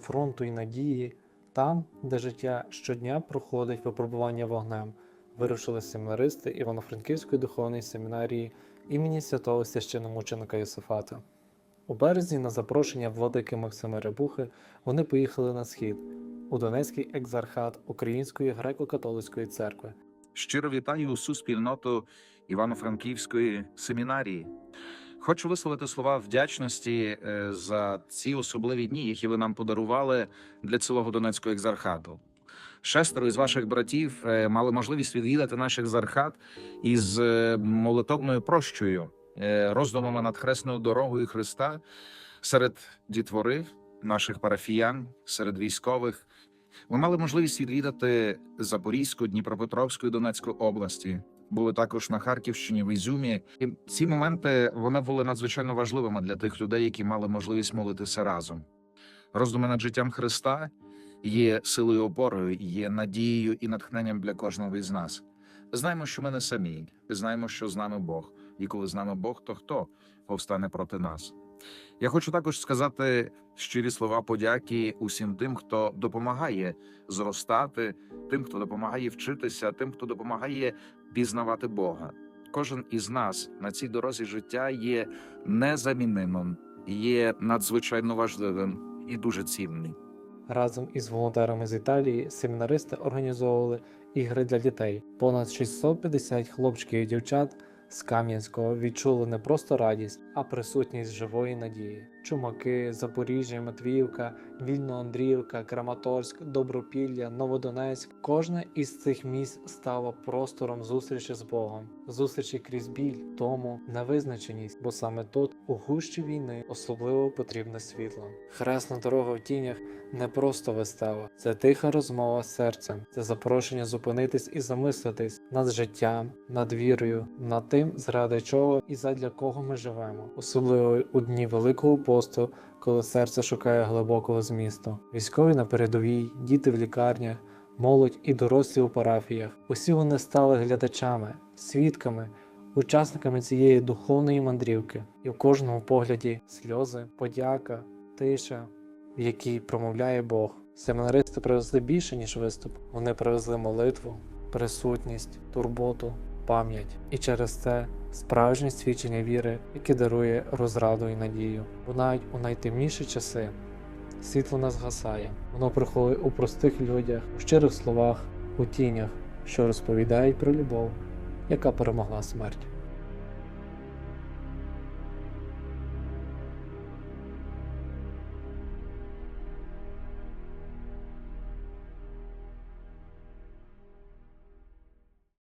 фронту і надії, там, де життя щодня проходить випробування вогнем, вирушили семінаристи Івано-Франківської духовної семінарії імені святого священномученика Йосифата. У березні на запрошення владики Максима Рябухи вони поїхали на схід у Донецький екзархат Української греко-католицької церкви. Щиро вітаю усю спільноту Івано-Франківської семінарії. Хочу висловити слова вдячності е, за ці особливі дні, які ви нам подарували для цілого Донецького екзархату. Шестеро із ваших братів е, мали можливість відвідати наш екзархат із е, молитовною прощою, роздумами над хресною дорогою Христа серед дітвори, наших парафіян, серед військових. Ми мали можливість відвідати Запорізьку, Дніпропетровську і Донецьку області. Були також на Харківщині, в Ізюмі. І ці моменти вони були надзвичайно важливими для тих людей, які мали можливість молитися разом. Роздуми над життям Христа є силою опорою, є надією і натхненням для кожного із нас. Знаємо, що ми не самі, знаємо, що з нами Бог, і коли з нами Бог, то хто повстане проти нас? Я хочу також сказати щирі слова подяки усім тим, хто допомагає зростати, тим, хто допомагає вчитися, тим, хто допомагає пізнавати Бога. Кожен із нас на цій дорозі життя є незамінимим, є надзвичайно важливим і дуже цінним. Разом із волонтерами з Італії семінаристи організовували ігри для дітей. Понад 650 хлопчиків і дівчат з Кам'янського відчули не просто радість, а присутність живої надії. Чумаки, Запоріжжя, Матвіївка, Вільно-Андріївка, Краматорськ, Добропілля, Новодонецьк. Кожне із цих місць стало простором зустрічі з Богом, зустрічі крізь біль, тому невизначеність, бо саме тут, у гущі війни, особливо потрібне світло. Хресна дорога в тінях не просто вистава, це тиха розмова з серцем, це запрошення зупинитись і замислитись над життям, над вірою, над тим, заради чого і задля кого ми живемо, особливо у дні Великого посту, коли серце шукає глибокого змісту. Військові на передовій, діти в лікарнях, молодь і дорослі у парафіях. Усі вони стали глядачами, свідками, учасниками цієї духовної мандрівки, і в кожному погляді сльози, подяка, тиша, в якій промовляє Бог. Семінаристи привезли більше, ніж виступ. Вони привезли молитву, присутність, турботу, пам'ять. І через це справжнє свідчення віри, яке дарує розраду і надію. Бо навіть у найтемніші часи світло не згасає. Воно приходить у простих людях, у щирих словах, у тінях, що розповідають про любов, яка перемогла смерть.